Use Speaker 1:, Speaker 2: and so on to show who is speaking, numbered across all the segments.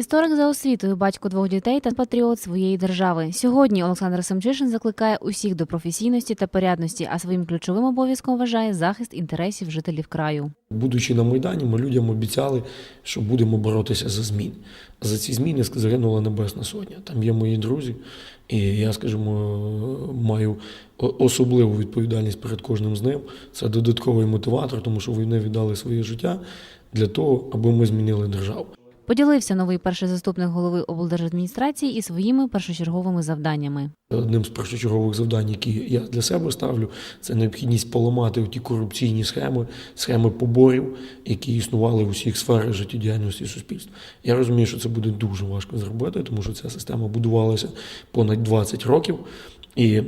Speaker 1: Історик за освітою, батько двох дітей та патріот своєї держави. Сьогодні Олександр Семчишин закликає усіх до професійності та порядності, а своїм ключовим обов'язком вважає захист інтересів жителів краю.
Speaker 2: Будучи на Майдані, ми людям обіцяли, що будемо боротися за зміни. За ці зміни загинула Небесна Сотня. Там є мої друзі, і я, скажімо, маю особливу відповідальність перед кожним з ним. Це додатковий мотиватор, тому що вони віддали своє життя для того, аби ми змінили державу.
Speaker 1: Поділився новий перший заступник голови облдержадміністрації і своїми першочерговими завданнями.
Speaker 2: Одним з першочергових завдань, які я для себе ставлю, це необхідність поламати ті корупційні схеми, схеми поборів, які існували в усіх сферах життєдіяльності суспільства. Я розумію, що це буде дуже важко зробити, тому що ця система будувалася понад 20 років. І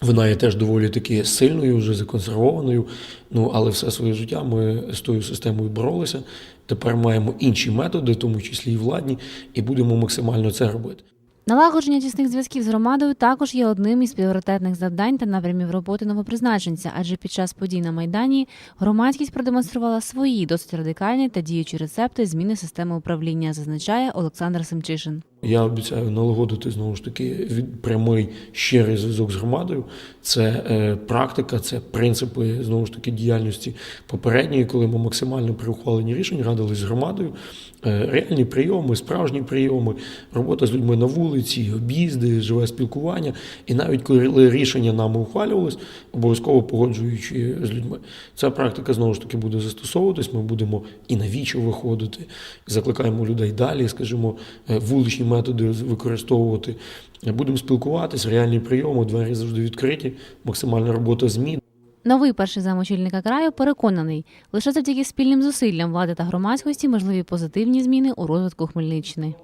Speaker 2: вона є теж доволі таки сильною, вже законсервованою. Ну але все своє життя ми з тою системою боролися. Тепер маємо інші методи, тому числі і владні, і будемо максимально це робити.
Speaker 1: Налагодження тісних зв'язків з громадою також є одним із пріоритетних завдань та напрямів роботи новопризначенця, адже під час подій на майдані громадськість продемонструвала свої досить радикальні та діючі рецепти зміни системи управління, зазначає Олександр Семчишин.
Speaker 2: Я обіцяю налагодити знову ж таки прямий щирий зв'язок з громадою. Це е, практика, це принципи знову ж таки діяльності попередньої, коли ми максимально при ухваленні рішень радились з громадою. Е, реальні прийоми, справжні прийоми, робота з людьми на вулиці, об'їзди, живе спілкування. І навіть коли рішення нами ухвалювалось, обов'язково погоджуючи з людьми. Ця практика знову ж таки буде застосовуватись. Ми будемо і на вічо виходити, закликаємо людей далі, скажімо, е, вуличні методи використовувати. Будемо спілкуватися, реальні прийоми, двері завжди відкриті, максимальна робота ЗМІ.
Speaker 1: Новий перший замочільника краю переконаний, лише завдяки спільним зусиллям влади та громадськості можливі позитивні зміни у розвитку Хмельниччини.